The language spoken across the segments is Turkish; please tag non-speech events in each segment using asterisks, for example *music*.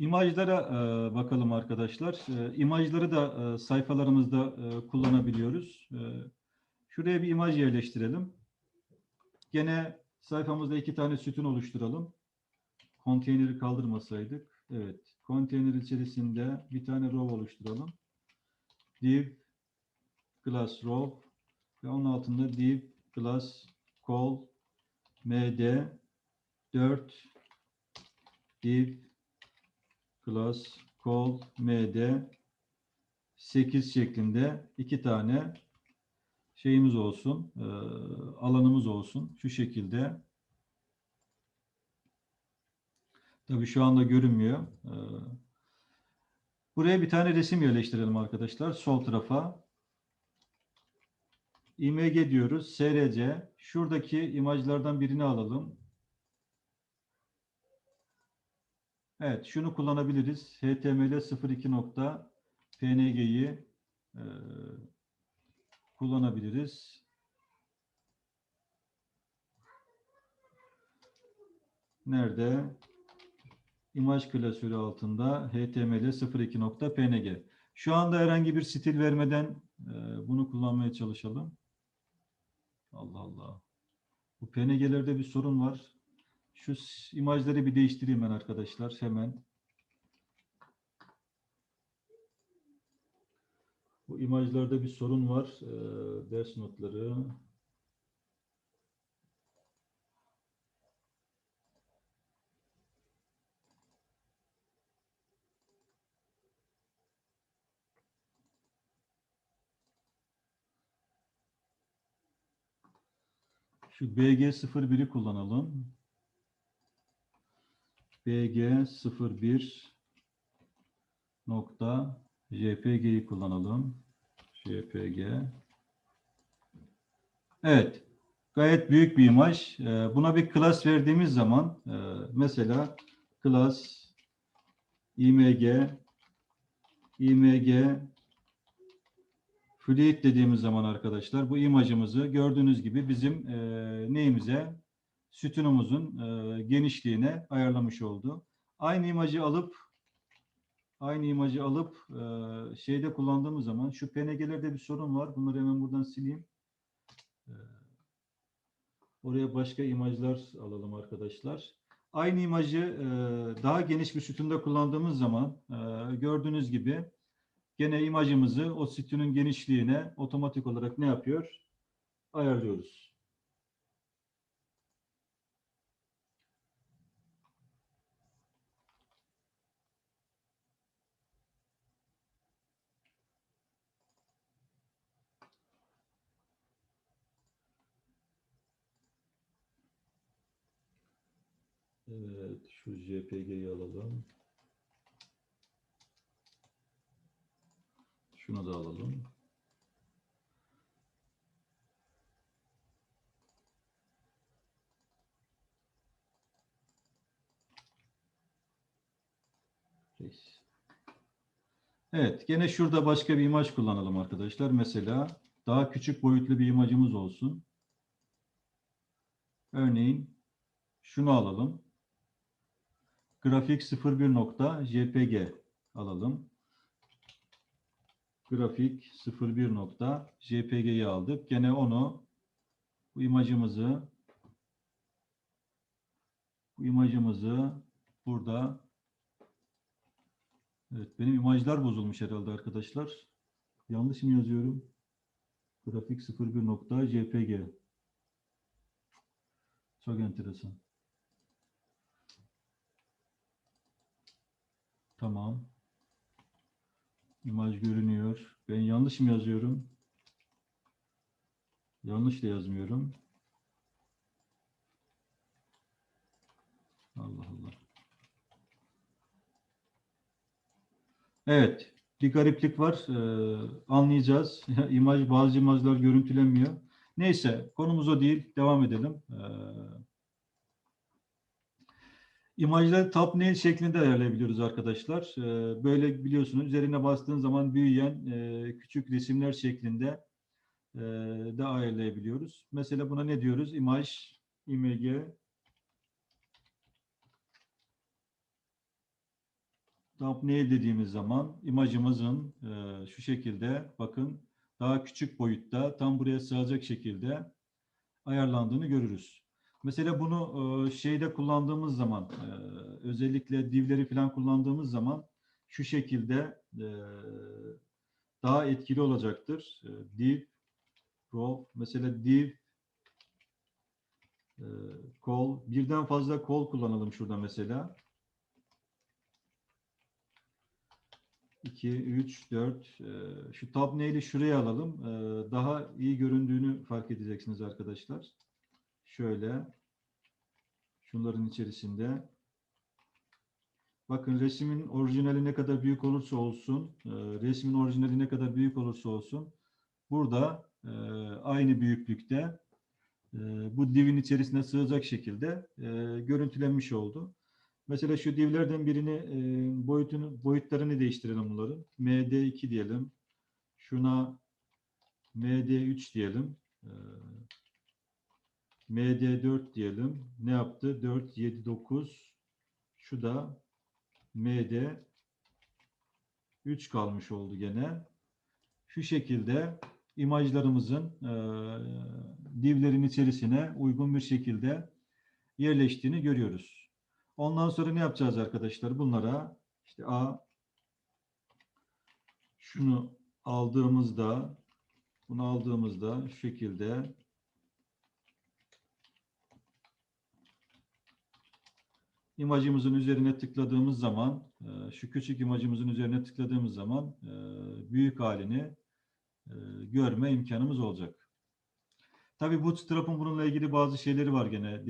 İmajlara e, bakalım arkadaşlar. E, imajları da e, sayfalarımızda e, kullanabiliyoruz. Şuraya bir imaj yerleştirelim. Gene sayfamızda iki tane sütun oluşturalım. Konteyneri kaldırmasaydık. Evet. Konteyner içerisinde bir tane row oluşturalım. Div class row ve onun altında div class call md 4 div class call md 8 şeklinde iki tane şeyimiz olsun, e, alanımız olsun. Şu şekilde. Tabii şu anda görünmüyor. E, buraya bir tane resim yerleştirelim arkadaşlar. Sol tarafa. img diyoruz. src. Şuradaki imajlardan birini alalım. Evet, şunu kullanabiliriz. HTML 02.png'yi e, kullanabiliriz. Nerede? İmaj klasörü altında HTML 02.png. Şu anda herhangi bir stil vermeden e, bunu kullanmaya çalışalım. Allah Allah. Bu PNG'lerde bir sorun var. Şu imajları bir değiştireyim ben arkadaşlar hemen. Bu imajlarda bir sorun var. Ee, ders notları. Şu BG01'i kullanalım. BG01 nokta JPG'yi kullanalım. JPG. Evet. Gayet büyük bir imaj. Ee, Buna bir class verdiğimiz zaman e, mesela class img img fluid dediğimiz zaman arkadaşlar bu imajımızı gördüğünüz gibi bizim e, neyimize sütunumuzun e, genişliğine ayarlamış oldu. Aynı imajı alıp aynı imajı alıp e, şeyde kullandığımız zaman şu PNG'lerde bir sorun var. Bunları hemen buradan sileyim. E, oraya başka imajlar alalım arkadaşlar. Aynı imajı e, daha geniş bir sütunda kullandığımız zaman e, gördüğünüz gibi gene imajımızı o sütunun genişliğine otomatik olarak ne yapıyor? Ayarlıyoruz. Evet, şu JPG'yi alalım. Şunu da alalım. Evet, gene şurada başka bir imaj kullanalım arkadaşlar. Mesela daha küçük boyutlu bir imajımız olsun. Örneğin şunu alalım. Grafik 01.jpg alalım. Grafik 01.jpg'yi aldık. Gene onu bu imajımızı bu imajımızı burada Evet benim imajlar bozulmuş herhalde arkadaşlar. Yanlış mı yazıyorum? Grafik 01.jpg Çok enteresan. Tamam. İmaj görünüyor. Ben yanlış mı yazıyorum? Yanlış da yazmıyorum. Allah Allah. Evet. Bir gariplik var. Ee, anlayacağız. *laughs* İmaj, bazı imajlar görüntülenmiyor. Neyse. Konumuz o değil. Devam edelim. Ee, İmajları thumbnail şeklinde ayarlayabiliyoruz arkadaşlar. Ee, Böyle biliyorsunuz üzerine bastığın zaman büyüyen e, küçük resimler şeklinde e, de ayarlayabiliyoruz. Mesela buna ne diyoruz? İmaj, img thumbnail dediğimiz zaman imajımızın e, şu şekilde bakın daha küçük boyutta tam buraya sığacak şekilde ayarlandığını görürüz. Mesela bunu şeyde kullandığımız zaman özellikle divleri falan kullandığımız zaman şu şekilde daha etkili olacaktır. Div, row, mesela div, e, call, birden fazla call kullanalım şurada mesela. 2, 3, 4. Şu thumbnail'i şuraya alalım. Daha iyi göründüğünü fark edeceksiniz arkadaşlar. Şöyle. Şunların içerisinde. Bakın resmin orijinali ne kadar büyük olursa olsun, e, resmin orijinali ne kadar büyük olursa olsun, burada e, aynı büyüklükte e, bu divin içerisine sığacak şekilde e, görüntülenmiş oldu. Mesela şu divlerden birini e, boyutunu boyutlarını değiştirelim bunların. MD2 diyelim. Şuna MD3 diyelim. E, MD4 diyelim. Ne yaptı? 4, 7, 9. Şu da MD 3 kalmış oldu gene. Şu şekilde imajlarımızın e, divlerin içerisine uygun bir şekilde yerleştiğini görüyoruz. Ondan sonra ne yapacağız arkadaşlar? Bunlara işte A şunu aldığımızda bunu aldığımızda şu şekilde imajımızın üzerine tıkladığımız zaman e, şu küçük imajımızın üzerine tıkladığımız zaman e, büyük halini e, görme imkanımız olacak. Tabii Bootstrap'ın bununla ilgili bazı şeyleri var gene,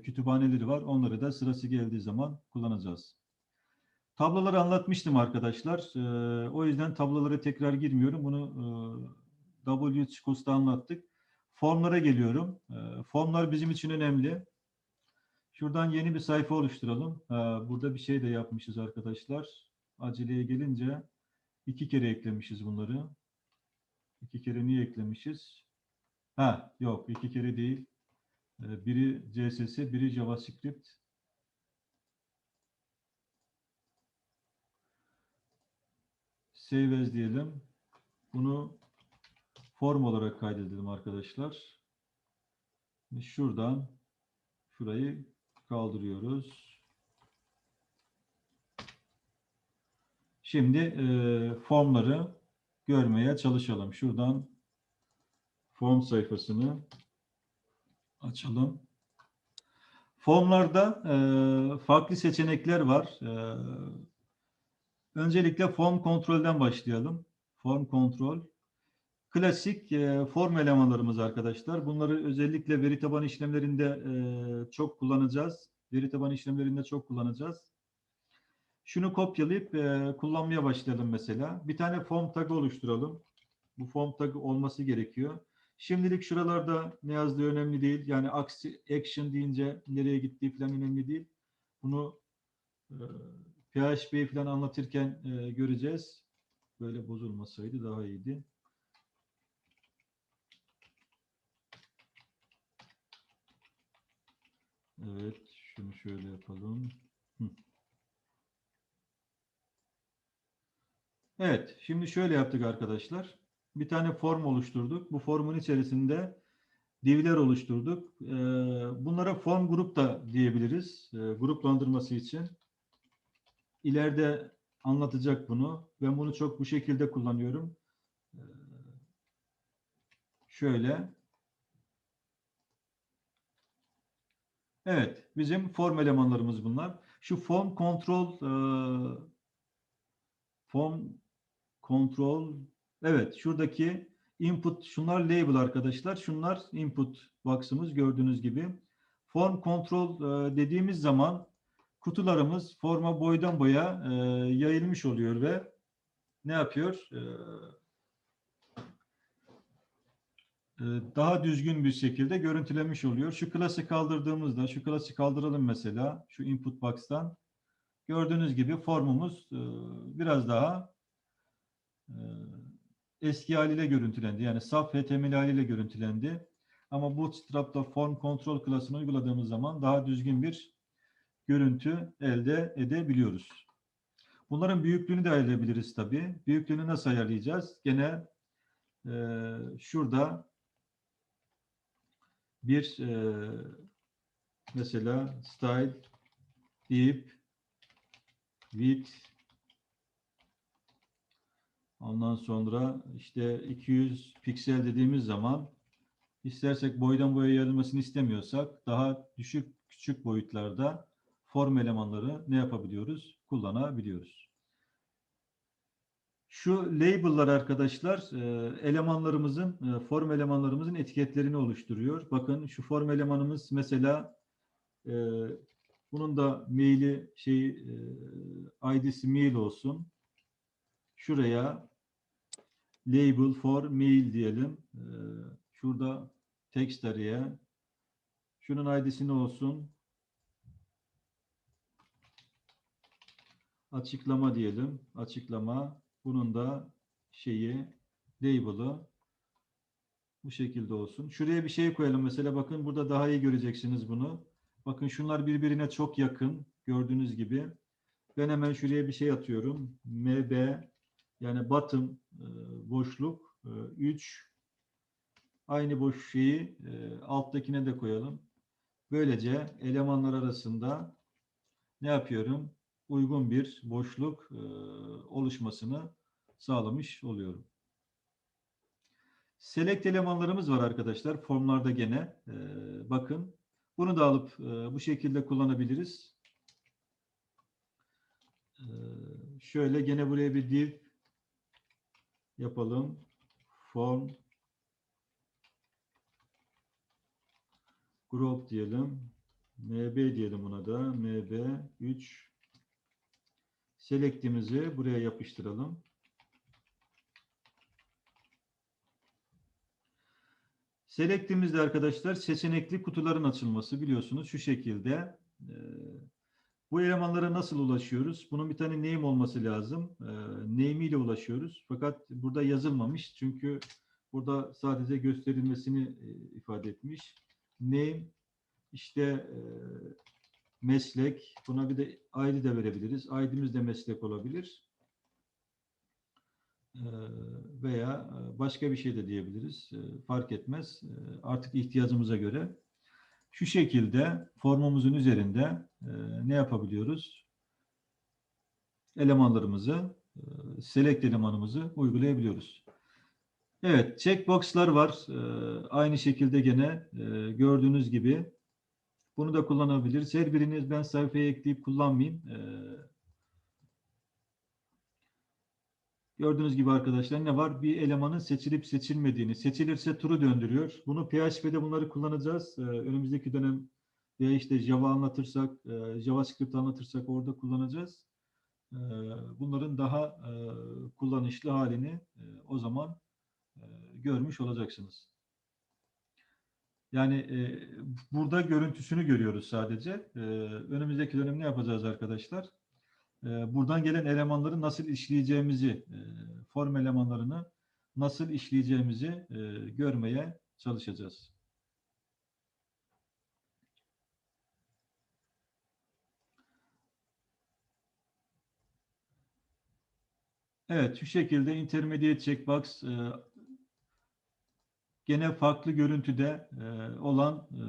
kütüphaneleri var. Onları da sırası geldiği zaman kullanacağız. Tabloları anlatmıştım arkadaşlar. O yüzden tablolara tekrar girmiyorum. Bunu W Chikus'ta anlattık. Formlara geliyorum. Formlar bizim için önemli. Şuradan yeni bir sayfa oluşturalım. Ha, burada bir şey de yapmışız arkadaşlar. Aceleye gelince iki kere eklemişiz bunları. İki kere niye eklemişiz? Ha yok iki kere değil. Ee, Biri CSS, biri JavaScript. Save as diyelim. Bunu form olarak kaydedelim arkadaşlar. Şuradan şurayı kaldırıyoruz. Şimdi e, formları görmeye çalışalım. Şuradan form sayfasını açalım. Formlarda e, farklı seçenekler var. E, öncelikle form kontrolden başlayalım. Form kontrol. Klasik e, form elemanlarımız arkadaşlar. Bunları özellikle veri tabanı işlemlerinde e, çok kullanacağız. Veri tabanı işlemlerinde çok kullanacağız. Şunu kopyalayıp e, kullanmaya başlayalım mesela. Bir tane form tagı oluşturalım. Bu form tagı olması gerekiyor. Şimdilik şuralarda ne yazdığı önemli değil. Yani action deyince nereye gittiği falan önemli değil. Bunu e, PHP'yi falan anlatırken e, göreceğiz. Böyle bozulmasaydı daha iyiydi. Evet, şunu şöyle yapalım. Hı. Evet, şimdi şöyle yaptık arkadaşlar. Bir tane form oluşturduk. Bu formun içerisinde divler oluşturduk. Ee, bunlara form grup da diyebiliriz. Ee, gruplandırması için. İleride anlatacak bunu. Ben bunu çok bu şekilde kullanıyorum. Ee, şöyle. Evet, bizim form elemanlarımız bunlar. Şu form control e, form control evet şuradaki input şunlar label arkadaşlar. Şunlar input box'ımız gördüğünüz gibi. Form control e, dediğimiz zaman kutularımız forma boydan boya e, yayılmış oluyor ve ne yapıyor? E, daha düzgün bir şekilde görüntülenmiş oluyor. Şu klası kaldırdığımızda, şu klası kaldıralım mesela, şu input box'tan. Gördüğünüz gibi formumuz e, biraz daha e, eski haliyle görüntülendi. Yani saf HTML haliyle görüntülendi. Ama Bootstrap'ta form control klasını uyguladığımız zaman daha düzgün bir görüntü elde edebiliyoruz. Bunların büyüklüğünü de ayarlayabiliriz tabii. Büyüklüğünü nasıl ayarlayacağız? Gene e, şurada bir e, mesela style deyip width ondan sonra işte 200 piksel dediğimiz zaman istersek boydan boya yayılmasını istemiyorsak daha düşük küçük boyutlarda form elemanları ne yapabiliyoruz? Kullanabiliyoruz. Şu label'lar arkadaşlar e, elemanlarımızın, e, form elemanlarımızın etiketlerini oluşturuyor. Bakın şu form elemanımız mesela e, bunun da maili şey ID'si mail olsun. Şuraya label for mail diyelim. Şurada text araya. Şunun ID'si ne olsun? Açıklama diyelim. Açıklama. Bunun da şeyi label'ı bu şekilde olsun. Şuraya bir şey koyalım. Mesela bakın burada daha iyi göreceksiniz bunu. Bakın şunlar birbirine çok yakın. Gördüğünüz gibi. Ben hemen şuraya bir şey atıyorum. MB yani bottom e, boşluk 3 e, aynı boş şeyi e, alttakine de koyalım. Böylece elemanlar arasında ne yapıyorum? Uygun bir boşluk e, oluşmasını sağlamış oluyorum. Select elemanlarımız var arkadaşlar. Formlarda gene. E, bakın. Bunu da alıp e, bu şekilde kullanabiliriz. Şöyle gene buraya bir div yapalım. Form group diyelim. MB diyelim buna da. MB 3 Select'imizi buraya yapıştıralım. Select'imizde arkadaşlar seçenekli kutuların açılması biliyorsunuz şu şekilde. Ee, bu elemanlara nasıl ulaşıyoruz? Bunun bir tane name olması lazım. Ee, name ile ulaşıyoruz. Fakat burada yazılmamış. Çünkü burada sadece gösterilmesini e, ifade etmiş. Name işte e, meslek. Buna bir de ID de verebiliriz. ID'miz de meslek olabilir. Ee, veya e, başka bir şey de diyebiliriz. Ee, fark etmez. Ee, artık ihtiyacımıza göre. Şu şekilde formumuzun üzerinde e, ne yapabiliyoruz? Elemanlarımızı, e, select elemanımızı uygulayabiliyoruz. Evet, checkbox'lar var. Aynı şekilde gene gördüğünüz gibi bunu da kullanabiliriz. Her biriniz ben sayfaya ekleyip kullanmayayım. Ee, gördüğünüz gibi arkadaşlar ne var? Bir elemanın seçilip seçilmediğini, seçilirse turu döndürüyor. Bunu PHP'de bunları kullanacağız. Ee, önümüzdeki dönem veya işte Java anlatırsak, e, JavaScript anlatırsak orada kullanacağız. Ee, bunların daha e, kullanışlı halini e, o zaman e, görmüş olacaksınız. Yani e, burada görüntüsünü görüyoruz sadece. E, önümüzdeki dönem ne yapacağız arkadaşlar? E, buradan gelen elemanları nasıl işleyeceğimizi, e, form elemanlarını nasıl işleyeceğimizi e, görmeye çalışacağız. Evet, şu şekilde intermediate checkbox e, gene farklı görüntüde e, olan, e,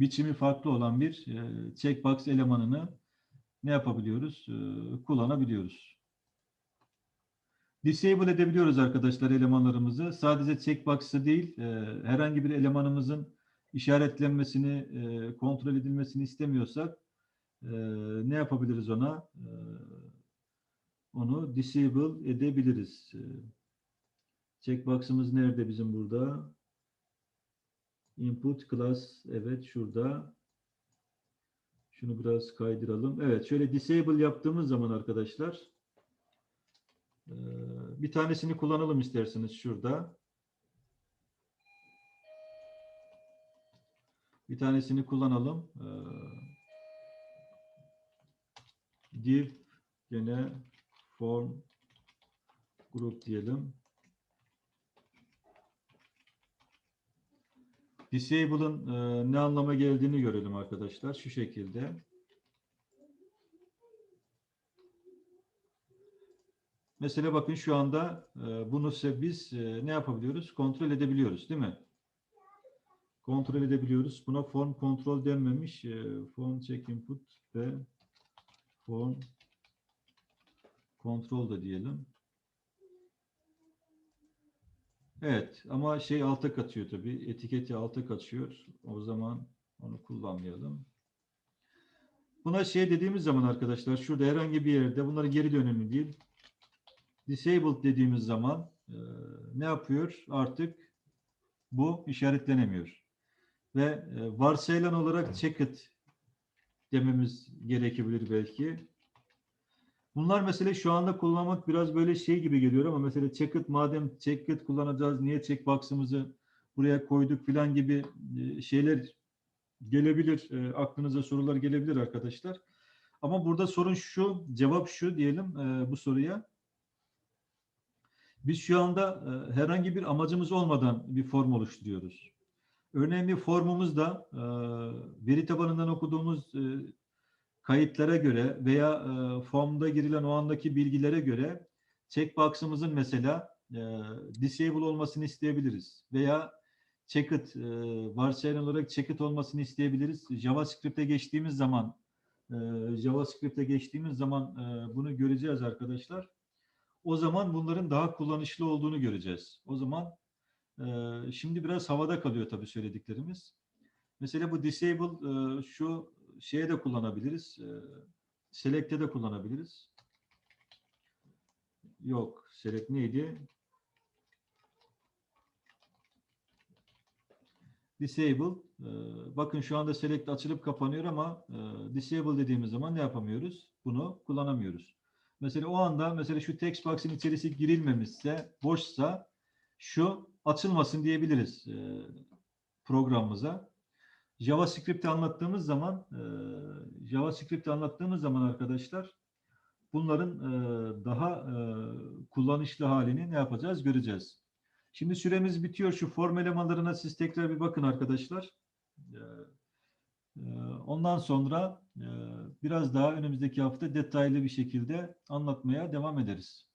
biçimi farklı olan bir e, checkbox elemanını ne yapabiliyoruz? E, kullanabiliyoruz. Disable edebiliyoruz arkadaşlar elemanlarımızı. Sadece checkbox'ı değil, e, herhangi bir elemanımızın işaretlenmesini, e, kontrol edilmesini istemiyorsak e, ne yapabiliriz ona? E, onu disable edebiliriz. E, checkbox'ımız nerede bizim burada? Input class evet şurada. Şunu biraz kaydıralım. Evet şöyle disable yaptığımız zaman arkadaşlar bir tanesini kullanalım isterseniz şurada. Bir tanesini kullanalım. Div gene form group diyelim. Disable'ın e, ne anlama geldiğini görelim arkadaşlar. Şu şekilde. Mesela bakın şu anda e, bunu biz e, ne yapabiliyoruz? Kontrol edebiliyoruz değil mi? Kontrol edebiliyoruz. Buna form kontrol denmemiş. E, form check input ve form kontrol da diyelim. Evet ama şey alta kaçıyor tabii. Etiketi alta kaçıyor. O zaman onu kullanmayalım. Buna şey dediğimiz zaman arkadaşlar şurada herhangi bir yerde bunları geri dönemi değil. Disabled dediğimiz zaman e, ne yapıyor? Artık bu işaretlenemiyor. Ve e, varsayılan olarak checked dememiz gerekebilir belki. Bunlar mesela şu anda kullanmak biraz böyle şey gibi geliyor ama mesela checked madem checked kullanacağız niye checkbox'ımızı buraya koyduk filan gibi e, şeyler gelebilir. E, aklınıza sorular gelebilir arkadaşlar. Ama burada sorun şu, cevap şu diyelim e, bu soruya. Biz şu anda herhangi bir amacımız olmadan bir form oluşturuyoruz. Örneğin bir formumuzda veri tabanından okuduğumuz kayıtlara göre veya e, formda girilen o andaki bilgilere göre checkbox'ımızın mesela e, disable olmasını isteyebiliriz veya checked e, varsayılan olarak checked olmasını isteyebiliriz. JavaScript'e geçtiğimiz zaman e, JavaScript'e geçtiğimiz zaman e, bunu göreceğiz arkadaşlar. O zaman bunların daha kullanışlı olduğunu göreceğiz. O zaman e, şimdi biraz havada kalıyor tabii söylediklerimiz. Mesela bu disable e, şu şeye de kullanabiliriz. E, select'e de kullanabiliriz. Yok, select neydi? Disable. e, bakın şu anda select açılıp kapanıyor ama e, disable dediğimiz zaman ne yapamıyoruz? Bunu kullanamıyoruz. Mesela o anda mesela şu text box'ın içerisi girilmemişse, boşsa şu açılmasın diyebiliriz e, programımıza. JavaScript'i anlattığımız zaman e, JavaScript'i anlattığımız zaman arkadaşlar bunların e, daha e, kullanışlı halini ne yapacağız göreceğiz. Şimdi süremiz bitiyor. Şu form elemanlarına siz tekrar bir bakın arkadaşlar. E, e, ondan sonra e, biraz daha önümüzdeki hafta detaylı bir şekilde anlatmaya devam ederiz.